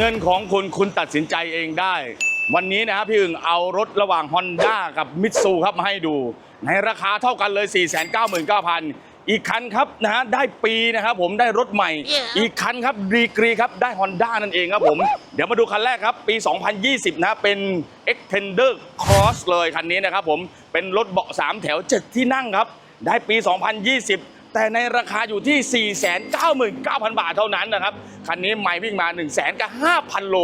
งินของคุณคุณตัดสินใจเองได้ วันนี้นะครับพี่อึ่งเอารถระหว่าง Honda กับมิตซูครับมาให้ดู ในราคาเท่ากันเลย 499,000 อีกคันครับนะฮะได้ปีนะครับผมได้รถใหม่ อีกคันครับดีกรีครับได้ Honda นั่นเองครับผม เดี๋ยวมาดูคันแรกครับ ปี 2020 นะเป็น Extender Cross เลยคันนี้นะครับผมเป็นรถเบาะ 3 แถว 7 ที่นั่งครับ ได้ปี 2020 แต่ในราคาอยู่ที่ 499,000 บาทเท่านั้นนะครับ คันนี้ไม่วิ่งมา 1 0 0 0 0 0กับ5,000 โล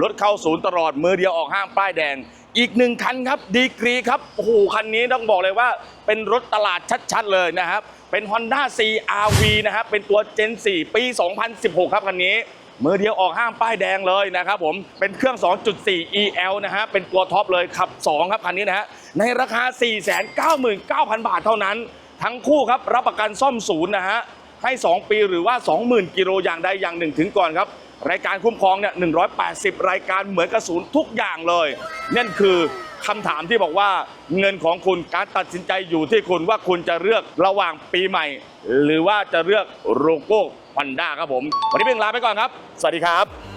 รถเข้าศูนย์ตลอด มือเดียวออกห้างป้ายแดง อีกหนึ่งคันครับ ดีกรีครับ โอ้โห คันนี้ต้องบอกเลยว่าเป็นรถตลาดชัดๆเลยนะครับ เป็น Honda CRV นะครับ เป็นตัว Gen 4 ปี 2016 ครับคันนี้มือเดียวออกห้างป้ายแดงเลยนะครับผมเป็นเครื่อง 2.4 EL นะฮะเป็นตัวท็อปเลยขับ 2 ครับคันนี้นะฮะในราคา 499,000 บาทเท่านั้น ทั้งคู่ครับรับประกันซ่อมศูนย์นะฮะให้ 2 ปีหรือว่า 20,000 กิโลอย่างใดอย่างหนึ่งถึงก่อนครับ รายการคุ้มครองเนี่ย 180 รายการเหมือนกระสุนทุกอย่างเลย นั่นคือคำถามที่บอกว่าเงินของคุณการตัดสินใจอยู่ที่คุณว่าคุณจะเลือกระหว่างปีใหม่ หรือว่าจะเลือกโลโก้ฮอนด้าครับผม วันนี้เป็นลาไปก่อนครับ สวัสดีครับ